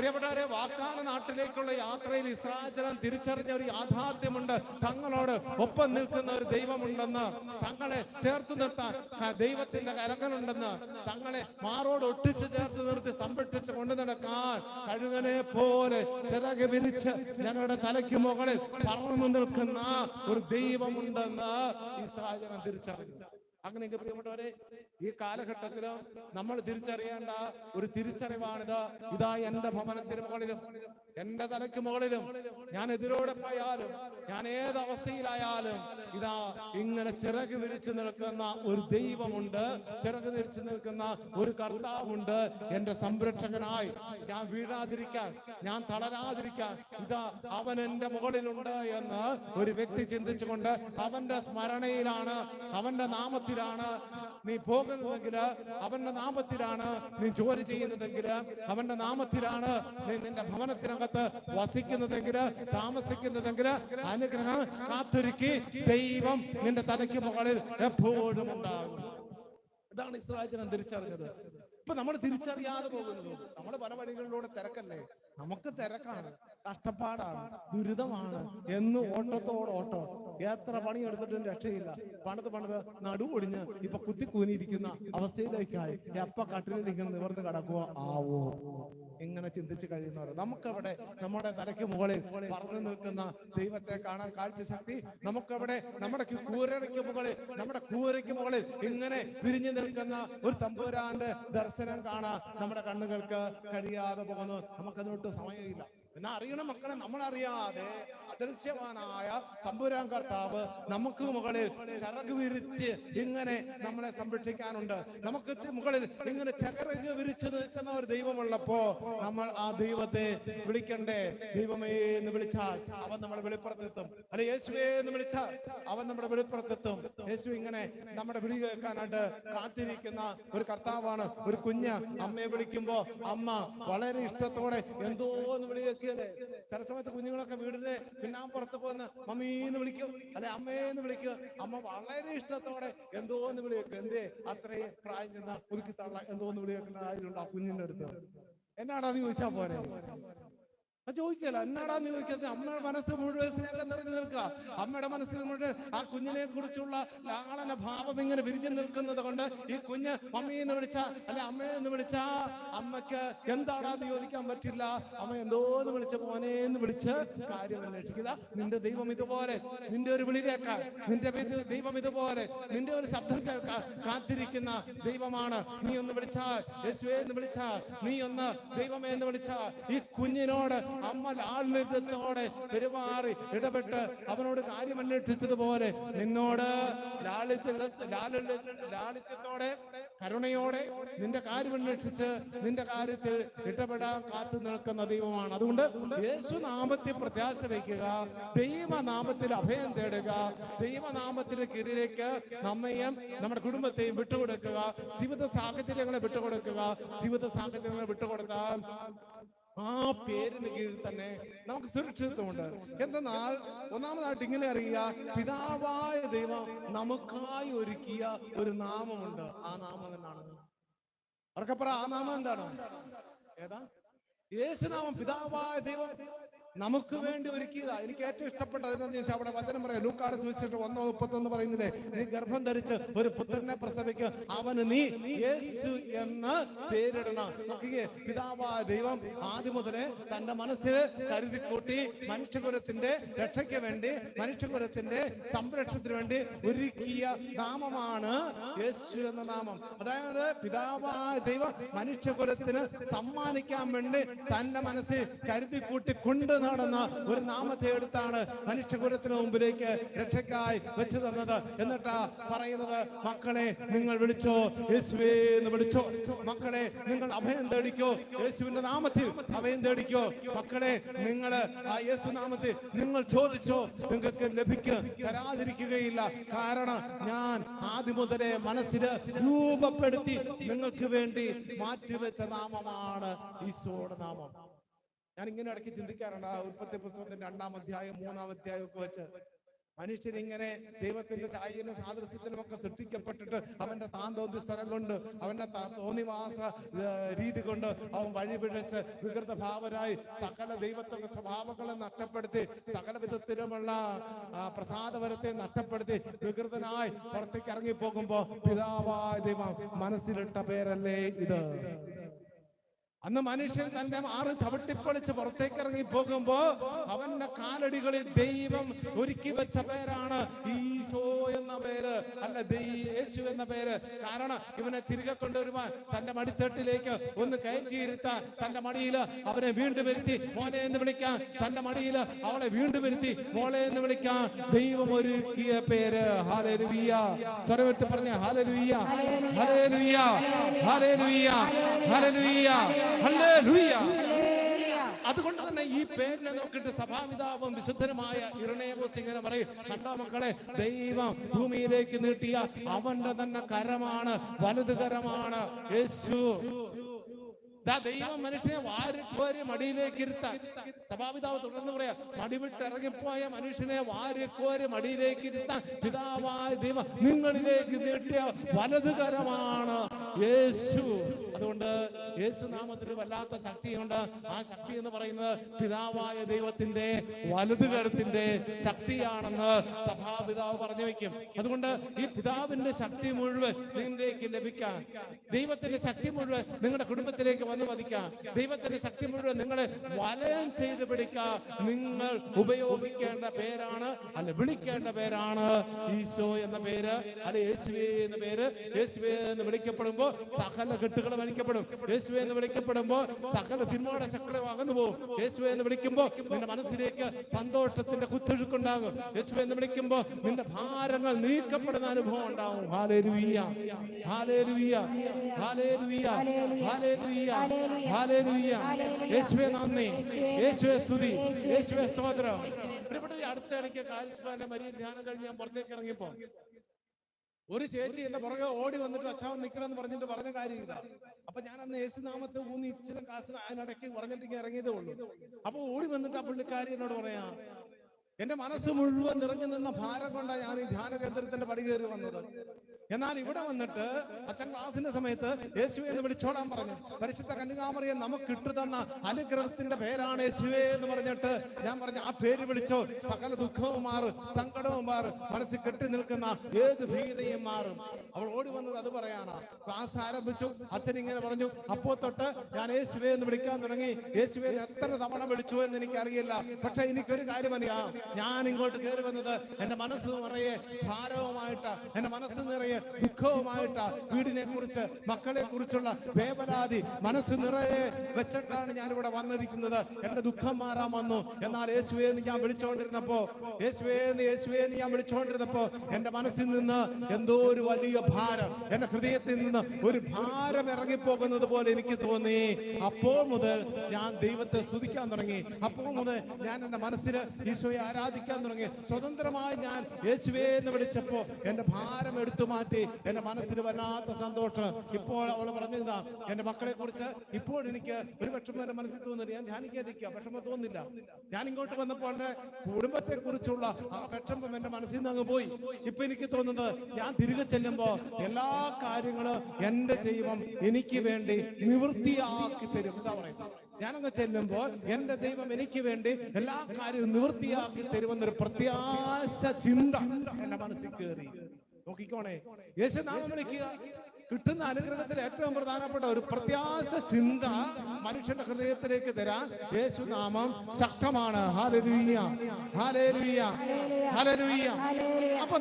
പ്രിയപ്പെട്ടവരെ വാഗ്ദാന നാട്ടിലേക്കുള്ള യാത്രയിൽ ജനം തിരിച്ചറിഞ്ഞ ഒരു യാഥാർത്ഥ്യമുണ്ട്. തങ്ങളോട് ഒപ്പം നിൽക്കുന്ന ഒരു ദൈവമുണ്ടെന്ന് തങ്ങളെ ചേർത്ത് നിർത്താൻ ദൈവത്തിന്റെ കരങ്ങളുണ്ടെന്ന് തങ്ങളെ മാറോട് ഒട്ടിച്ച് ചേർത്ത് നിർത്തി സംരക്ഷിച്ച് കൊണ്ടു നടക്കാൻ കഴുകനെ പോലെ ചിറക് വിരിച്ച് ഞങ്ങളുടെ തലയ്ക്ക് മുകളിൽ പറന്നു നിൽക്കുന്ന ഒരു ദൈവമുണ്ടെന്ന് ജനം തിരിച്ചറിഞ്ഞു. അങ്ങനെയൊക്കെ പ്രിയപ്പെട്ടവരെ ഈ കാലഘട്ടത്തിലും നമ്മൾ തിരിച്ചറിയേണ്ട ഒരു തിരിച്ചറിവാണിത്. ഇതാ എന്റെ ഭവനത്തിന് മുകളിലും എന്റെ തലയ്ക്ക് മുകളിലും ഞാൻ എതിരോടെ പോയാലും ഞാൻ ഏത് അവസ്ഥയിലായാലും ഇതാ ഇങ്ങനെ ചിറക് വിരിച്ചു നിൽക്കുന്ന ഒരു ദൈവമുണ്ട് ചിറക് വിരിച്ചു നിൽക്കുന്ന ഒരു കർത്താവുണ്ട്. എന്റെ സംരക്ഷകനായി ഞാൻ വീഴാതിരിക്കാൻ ഞാൻ തളരാതിരിക്കാൻ ഇതാ അവൻ എന്റെ മുകളിലുണ്ട് എന്ന് ഒരു വ്യക്തി ചിന്തിച്ചുകൊണ്ട് അവന്റെ സ്മരണയിലാണ് അവന്റെ നാമത്തിലാണ് നീ പോകുന്നതെങ്കിൽ അവന്റെ നാമത്തിലാണ് നീ ജോലി ചെയ്യുന്നതെങ്കിൽ അവന്റെ നാമത്തിലാണ് നീ നിന്റെ ഭവനത്തിനകത്ത് വസിക്കുന്നതെങ്കിൽ താമസിക്കുന്നതെങ്കിൽ അനുഗ്രഹം കാത്തൊരുക്കി ദൈവം നിന്റെ തലയ്ക്ക് മുകളിൽ എപ്പോഴും ഉണ്ടാകും. ഇതാണ് ഇസ്രായേലിനെ തിരിച്ചറിഞ്ഞത്. ഇപ്പൊ നമ്മൾ തിരിച്ചറിയാതെ പോകുന്നത്. നമ്മൾ പല വഴികളിലൂടെ തിരക്കല്ലേ? നമുക്ക് തിരക്കാണ്. കഷ്ടപ്പാടാണ് ദുരിതമാണ് എന്ന് ഓട്ടത്തോട് ഓട്ടോ. എത്ര പണി എടുത്തിട്ടും രക്ഷയില്ല. പണിത് പണിത് നടുവൊടിഞ്ഞ് ഇപ്പൊ കുത്തി കൂനിയിരിക്കുന്ന അവസ്ഥയിലേക്കായി. എപ്പ കട്ടിലിരിക്കുന്ന നിവർന്ന് കിടക്കുക ആവോ ഇങ്ങനെ ചിന്തിച്ചു കഴിയുന്നവർ നമുക്കവിടെ നമ്മുടെ തലയ്ക്ക് മുകളിൽ പറന്നു നിൽക്കുന്ന ദൈവത്തെ കാണാൻ കാഴ്ച ശക്തി നമുക്കവിടെ നമ്മുടെ കൂരയ്ക്ക് മുകളിൽ നമ്മുടെ കൂരയ്ക്ക് മുകളിൽ ഇങ്ങനെ പിരിഞ്ഞു നിൽക്കുന്ന ഒരു തമ്പൂരാന്റെ ദർശനം കാണാൻ നമ്മുടെ കണ്ണുകൾക്ക് കഴിയാതെ പോകുന്നു. നമുക്കതിനൊട്ട് സമയമില്ല. എന്നാ അറിയണം മക്കളെ നമ്മൾ അറിയാതെ അദൃശ്യവാനായ തമ്പുരാൻ കർത്താവ് നമുക്ക് മുകളിൽ ചിറക് വിരിച്ച് ഇങ്ങനെ നമ്മളെ സംരക്ഷിക്കാനുണ്ട്. നമുക്ക് മുകളിൽ ഇങ്ങനെ ചിറക് വിരിച്ച് നിൽക്കുന്ന ഒരു ദൈവമുള്ളപ്പോ നമ്മൾ ആ ദൈവത്തെ വിളിക്കണ്ടേ? ദൈവമേ എന്ന് വിളിച്ചാൽ അവൻ നമ്മളെ വെളിപ്പുറത്തെത്തും. അല്ലെ യേശുവേ എന്ന് വിളിച്ചാൽ അവൻ നമ്മുടെ വെളിപ്പുറത്തെത്തും. യേശു ഇങ്ങനെ നമ്മുടെ വിളി കേൾക്കാനായിട്ട് കാത്തിരിക്കുന്ന ഒരു കർത്താവാണ് ഒരു കുഞ്ഞ്. അമ്മയെ വിളിക്കുമ്പോ അമ്മ വളരെ ഇഷ്ടത്തോടെ എന്തോ എന്ന് വിളി കേൾക്കുകയല്ലേ ചില സമയത്ത് കുഞ്ഞുങ്ങളൊക്കെ വീടിന്റെ പിന്നാമ്പുറത്ത് പോകുന്ന മമ്മീന്ന് വിളിക്കും. അല്ലെ അമ്മേന്ന് വിളിക്കുക വിളിക്കും. അമ്മ വളരെ ഇഷ്ടത്തോടെ എന്തോ എന്ന് വിളി കേൾക്കും എന്തേ അത്രയും പ്രായം ചെന്ന ഒതുക്കി തള്ള എന്തോ എന്ന് വിളി കേൾക്കുന്ന ആരുണ്ട് ആ കുഞ്ഞിന്റെ അടുത്ത്? എന്നാടാന്ന് ചോദിച്ചാ പോരെ? അത് ചോദിക്കല നീ ചോദിക്കുന്നത് അമ്മയുടെ മനസ്സ് മുഴുവൻ സ്നേഹം നിറഞ്ഞു നിൽക്കുക. അമ്മയുടെ മനസ്സിൽ മുഴുവൻ ആ കുഞ്ഞിനെ കുറിച്ചുള്ള ലാളന ഭാവം ഇങ്ങനെ വിരിഞ്ഞു നിൽക്കുന്നത് കൊണ്ട് ഈ കുഞ്ഞ് മമ്മിയെന്ന് വിളിച്ച അല്ലെ അമ്മയെന്ന് വിളിച്ച എന്താടാ എന്ന് ചോദിക്കാൻ പറ്റില്ല? അമ്മ എന്തോ എന്ന് വിളിച്ച മോനെ എന്ന് വിളിച്ച് കാര്യം അന്വേഷിക്കുക. നിന്റെ ദൈവം ഇതുപോലെ നിന്റെ ഒരു വിളി കേൾക്കാൻ നിന്റെ ദൈവം ഇതുപോലെ നിന്റെ ഒരു ശബ്ദം കേൾക്കാൻ കാത്തിരിക്കുന്ന ദൈവമാണ്. നീ ഒന്ന് വിളിച്ചാൽ യേശുവേന്ന് വിളിച്ചാൽ നീ ഒന്ന് ദൈവമേ എന്ന് വിളിച്ചാൽ ഈ കുഞ്ഞിനോട് അമ്മ ലാളിത്യത്തോടെ പെരുമാറി ഇടപെട്ട് അവനോട് കാര്യം അന്വേഷിച്ചതുപോലെ നിന്നോട് ലാളിത്യ ലാളിത്യ ലാളിത്യത്തോടെ കരുണയോടെ നിന്റെ കാര്യം അന്വേഷിച്ച് നിന്റെ കാര്യത്തിൽ ഇടപെടാൻ കാത്തു നിൽക്കുന്ന ദൈവമാണ്. അതുകൊണ്ട് യേശുനാമത്തിൽ പ്രത്യാശ വയ്ക്കുക ദൈവനാമത്തിൽ അഭയം തേടുക ദൈവനാമത്തിന് കീഴിലേക്ക് നമ്മയും നമ്മുടെ കുടുംബത്തെയും വിട്ടുകൊടുക്കുക ജീവിത സാഹചര്യങ്ങളെ വിട്ടുകൊടുക്കുക ജീവിത സാഹചര്യങ്ങളെ വിട്ടുകൊടുത്താൽ ആ പേരിന് കീഴിൽ തന്നെ നമുക്ക് സുരക്ഷിതത്വമുണ്ട്. എന്തെന്നാൽ ഒന്നാമതായിട്ട് ഇങ്ങനെ അറിയുക പിതാവായ ദൈവം നമുക്കായി ഒരുക്കിയ ഒരു നാമമുണ്ട്. ആ നാമം എന്നാണ്? അവർക്കപ്പുറം ആ നാമം എന്താണ്? ഏതാ? യേശുനാമം പിതാവായ ദൈവം നമുക്ക് വേണ്ടി ഒരുക്കിയതാ. എനിക്ക് ഏറ്റവും ഇഷ്ടപ്പെട്ട അവിടെ വചനം പറയാം. ലൂക്കാട് സുവിശേഷം ഒന്നോ മുപ്പത്തൊന്ന് പറയുന്നില്ലേ? നീ ഗർഭം ധരിച്ച് ഒരു പുത്രനെ പ്രസവിക്കുക. അവന് നീ യേശു എന്ന് പേരിടണം. നോക്കിയേ പിതാവായ ദൈവം ആദ്യം മുതലേ തന്റെ മനസ്സിൽ കരുതിക്കൂട്ടി മനുഷ്യകുലത്തിന്റെ രക്ഷയ്ക്ക് വേണ്ടി മനുഷ്യകുലത്തിന്റെ സംരക്ഷണത്തിന് വേണ്ടി ഒരുക്കിയ നാമമാണ് യേശു എന്ന നാമം. അതായത് പിതാവായ ദൈവം മനുഷ്യകുലത്തിന് സമ്മാനിക്കാൻ വേണ്ടി തന്റെ മനസ്സിൽ കരുതിക്കൂട്ടി കൊണ്ട് നടന്ന ഒരു നാമത്തെ എടുത്താണ് മനുഷ്യകുലത്തിന് മുമ്പിലേക്ക് രക്ഷക്കായി വെച്ചു തന്നത്. എന്നിട്ടാ പറയുന്നത് മക്കളെ നിങ്ങൾ വിളിച്ചോ യേശുവേ എന്ന് വിളിച്ചോ. മക്കളെ നിങ്ങൾ അഭയം തേടിക്കോ യേശുവിന്റെ നാമത്തിൽ അഭയം തേടിക്കോ. മക്കളെ നിങ്ങൾ ആ യേശു നാമത്തിൽ നിങ്ങൾ ചോദിച്ചോ നിങ്ങൾക്ക് ലഭിക്കും തരാതിരിക്കുകയില്ല. കാരണം ഞാൻ ആദ്യം മുതലേ മനസ്സിൽ രൂപപ്പെടുത്തി നിങ്ങൾക്ക് വേണ്ടി മാറ്റിവെച്ച നാമമാണ് ഈശോയുടെ നാമം. ഞാൻ ഇങ്ങനെ ഇടയ്ക്ക് ചിന്തിക്കാറുണ്ട്. ആ ഉൽപ്പത്തി പുസ്തകത്തിന്റെ രണ്ടാം അധ്യായം മൂന്നാം അധ്യായം ഒക്കെ വെച്ച്. മനുഷ്യൻ ഇങ്ങനെ ദൈവത്തിന്റെ ചായനും സാദൃശ്യത്തിനും ഒക്കെ സൃഷ്ടിക്കപ്പെട്ടിട്ട് അവന്റെ താന്തോന്തി സ്ഥലം കൊണ്ട് അവന്റെ തോന്നിവാസ രീതി കൊണ്ട് അവൻ വഴിപിഴച്ച് വികൃത ഭാവരായി സകല ദൈവത്തിന്റെ സ്വഭാവങ്ങളെ നഷ്ടപ്പെടുത്തി സകല വിധത്തിലുമുള്ള പ്രസാദവരത്തെ നഷ്ടപ്പെടുത്തി വികൃതനായി പുറത്തേക്ക് ഇറങ്ങി പോകുമ്പോ പിതാവായ ദൈവം മനസ്സിലിട്ട പേരല്ലേ ഇത്? അന്ന് മനുഷ്യൻ തന്റെ ആറ് ചവിട്ടിപ്പൊളിച്ച് പുറത്തേക്ക് ഇറങ്ങി പോകുമ്പോ അവന്റെ കാലടികളിൽ ദൈവം ഒരുക്കി വെച്ച പേരാണ് ഈശോ എന്ന പേര് അല്ല യേശു എന്ന പേര്. കാരണം ഇവനെ തിരികെ കൊണ്ടുവരുവാൻ തന്റെ മടിത്തട്ടിലേക്ക് ഒന്ന് കയറ്റിയിരുത്താൻ തന്റെ മടിയിൽ അവനെ വീണ്ടും വരുത്തി. മോനെ എന്ന് വിളിക്കാൻ തന്റെ മടിയിൽ അവളെ വീണ്ടും വരുത്തി. മോളെ എന്ന് വിളിക്കാൻ ദൈവം ഒരുക്കിയ പേര്. ഹാലരുവിയ സ്വരമെടുത്ത് പറഞ്ഞ ഹാലരുവിയ ഹാലരുവിയ ഹാലരുവിയ ഹാലരുവിയ ഹല്ലേലൂയ. അതുകൊണ്ട് തന്നെ ഈ പേരിനെ നോക്കിയിട്ട് സഭാപിതാവും വിശുദ്ധനുമായ ഇറണേബോസ് ഇങ്ങനെ പറയും കണ്ടോ മക്കളെ ദൈവം ഭൂമിയിലേക്ക് നീട്ടിയ അവന്റെ തന്നെ കരമാണ് വലത് കരമാണ്. യേശു. ദൈവം മനുഷ്യനെ വാരിക്കോരി മടിയിലേക്ക് ഇരുത്താൻ. സഭാപിതാവ് തുടർന്ന് പറയാ മടി വിട്ട് ഇറങ്ങിപ്പോയ മനുഷ്യനെ വാരിക്കോരി മടിയിലേക്ക് ഇരുത്താൻ. പിതാവായ ദൈവം നിങ്ങളിലേക്ക് നീട്ടിയ വലത് കരമാണ്. യേശു. അതുകൊണ്ട് യേശു നാമത്തിന് വല്ലാത്ത ശക്തിയുണ്ട്. ആ ശക്തി എന്ന് പറയുന്നത് പിതാവായ ദൈവത്തിന്റെ വലത് കരത്തിന്റെ ശക്തിയാണെന്ന് സഭാപിതാവ് പറഞ്ഞു വെക്കും അതുകൊണ്ട് ഈ പിതാവിന്റെ ശക്തി മുഴുവൻ നിങ്ങളിലേക്ക് ലഭിക്കാൻ ദൈവത്തിന്റെ ശക്തി മുഴുവൻ നിങ്ങളുടെ കുടുംബത്തിലേക്ക് വന്ന് പതിക്കാൻ ദൈവത്തിന്റെ ശക്തി മുഴുവൻ നിങ്ങളെ വലയം ചെയ്ത് പിടിക്കാൻ നിങ്ങൾ ഉപയോഗിക്കേണ്ട പേരാണ് അല്ല വിളിക്കേണ്ട പേരാണ് ഈശോ എന്ന പേര് അല്ല യേശുവേ എന്ന പേര്. യേശുവേ എന്ന് വിളിക്കപ്പെടുമ്പോ സകല കെട്ടുകൾ വലിക്കപ്പെടും. യേശു എന്ന് വിളിക്കപ്പെടുമ്പോ സകല തിന്മയുടെ ശക്തി അകന്നു പോകും. യേശു എന്ന് വിളിക്കുമ്പോ നിന്റെ മനസ്സിലേക്ക് സന്തോഷത്തിന്റെ കുത്തൊഴുക്കുണ്ടാകും. യേശു എന്ന് വിളിക്കുമ്പോ നിന്റെ ഭാരങ്ങൾ നീക്കപ്പെടുന്ന അനുഭവം ഉണ്ടാവും. Hallelujah hallelujah hallelujah hallelujah hallelujah യേശുവെ നന്ദി. യേശുവെ സ്തുതി. യേശുവെ സ്തോത്രം. അടുത്ത ഇടയ്ക്ക് കാലിസ്മാന്റെ മരിയ ധ്യാനം കഴിഞ്ഞ് ഞാൻ പുറത്തേക്ക് ഇറങ്ങിയപ്പോ ഒരു ചേച്ചി എന്റെ പുറകെ ഓടി വന്നിട്ട് അച്ഛാവൻ നിൽക്കണമെന്ന് പറഞ്ഞിട്ട് പറഞ്ഞ കാര്യം ഇതാ. അപ്പൊ ഞാൻ അന്ന് യേശുനാമത്തെ ഊന്നി ഇച്ചിരി കാശ് അതിനിടയ്ക്ക് പറഞ്ഞിട്ട് ഇറങ്ങിയതേ ഉള്ളൂ. അപ്പൊ ഓടി വന്നിട്ട് ആ പുള്ളിക്കാരി എന്നോട് പറയാ എന്റെ മനസ്സ് മുഴുവൻ നിറഞ്ഞു നിന്ന ഭാരം കൊണ്ടാണ് ഞാൻ ഈ ധ്യാന കേന്ദ്രത്തിന്റെ പടി കയറി വന്നത്. എന്നാൽ ഇവിടെ വന്നിട്ട് അച്ഛൻ ക്ലാസിന്റെ സമയത്ത് യേശുവെ എന്ന് വിളിച്ചോടാൻ പറഞ്ഞു. പരിശുദ്ധ കന്യകാമറിയെ നമുക്ക് ഇട്ടുതന്ന അനുഗ്രഹത്തിന്റെ പേരാണ് യേശുവേ എന്ന് പറഞ്ഞിട്ട് ഞാൻ പറഞ്ഞു ആ പേര് വിളിച്ചോ. സകല ദുഃഖവും മാറും സങ്കടവും മാറും മനസ്സിൽ കെട്ടി നിൽക്കുന്ന ഏത് ഭീതയും മാറും. അവൾ ഓടി വന്നത് അത് പറയാനാ ക്ലാസ് ആരംഭിച്ചു. അച്ഛൻ ഇങ്ങനെ പറഞ്ഞു അപ്പോ തൊട്ട് ഞാൻ യേശുവെ എന്ന് വിളിക്കാൻ തുടങ്ങി. യേശുവെ എത്ര തവണ വിളിച്ചു എന്ന് എനിക്കറിയില്ല. പക്ഷെ എനിക്കൊരു കാര്യം അറിയാം. ഞാൻ ഇങ്ങോട്ട് കയറി വന്നത് എന്റെ മനസ്സ് നിറയെ ഭാരവുമായിട്ട്. എന്റെ മനസ്സ് നിറയെ ദുഃഖവുമായിട്ട്. വീടിനെ കുറിച്ച് മക്കളെ കുറിച്ചുള്ള വേവലാതി മനസ്സ് നിറയെ വെച്ചിട്ടാണ് ഞാൻ ഇവിടെ വന്നിരിക്കുന്നത്. എന്റെ ദുഃഖം മാറാൻ വന്നു. എന്നാൽ യേശുവെ എന്ന് ഞാൻ വിളിച്ചുകൊണ്ടിരുന്നപ്പോ യേശുവേ എന്ന് യേശുവേ എന്ന് ഞാൻ വിളിച്ചുകൊണ്ടിരുന്നപ്പോ എന്റെ മനസ്സിൽ നിന്ന് എന്തോ ഒരു വലിയ ഭാരം. എന്റെ ഹൃദയത്തിൽ നിന്ന് ഒരു ഭാരം ഇറങ്ങിപ്പോകുന്നത് പോലെ എനിക്ക് തോന്നി. അപ്പോൾ മുതൽ ഞാൻ ദൈവത്തെ സ്തുതിക്കാൻ തുടങ്ങി. അപ്പോൾ മുതൽ ഞാൻ എന്റെ മനസ്സിൽ ഈശോയെ ആരാധിക്കാൻ തുടങ്ങി. സ്വതന്ത്രമായി ഞാൻ യേശുവേ എന്ന് വിളിച്ചപ്പോ എന്റെ ഭാരം എടുത്തു മാറ്റി. എന്റെ മനസ്സിൽ വല്ലാത്ത സന്തോഷം. ഇപ്പോൾ അവൾ പറഞ്ഞതാ എന്റെ മക്കളെ കുറിച്ച് ഇപ്പോൾ എനിക്ക് ഒരു വിഷമം എന്റെ മനസ്സിൽ തോന്നുന്നില്ല. ഞാൻ ധ്യാനിക്കാതിരിക്കുക. വിഷമം തോന്നില്ല. ഞാൻ ഇങ്ങോട്ട് വന്നപ്പോൾ എന്റെ കുടുംബത്തെ കുറിച്ചുള്ള ആ വിഷമം എന്റെ മനസ്സിൽ നിന്ന് അങ്ങ് പോയി. ഇപ്പൊ എനിക്ക് തോന്നുന്നത് ഞാൻ തിരികെ ചെല്ലുമ്പോ എല്ലാ കാര്യങ്ങളും എന്റെ ദൈവം എനിക്ക് വേണ്ടി നിവൃത്തിയാക്കി തരും. എന്താ പറയുന്നത്. ഞാനങ്ങ് ചെല്ലുമ്പോൾ എന്റെ ദൈവം എനിക്ക് വേണ്ടി എല്ലാ കാര്യവും നിവൃത്തിയാക്കി തരുമെന്നൊരു പ്രത്യാശ ചിന്ത എന്റെ മനസ്സിൽ കയറി നോക്കിക്കോണേ. യേശു നാമം വിളിക്കുക. കിട്ടുന്ന അനുഗ്രഹത്തിൽ ഏറ്റവും പ്രധാനപ്പെട്ട ഒരു പ്രത്യാശ ചിന്ത മനുഷ്യന്റെ ഹൃദയത്തിലേക്ക് തരാൻ യേശു നാമം ശക്തമാണ് ഹാലരുയ്യ ഹാലേലുയ്യ ഹാലരുയ്യ അപ്പൊ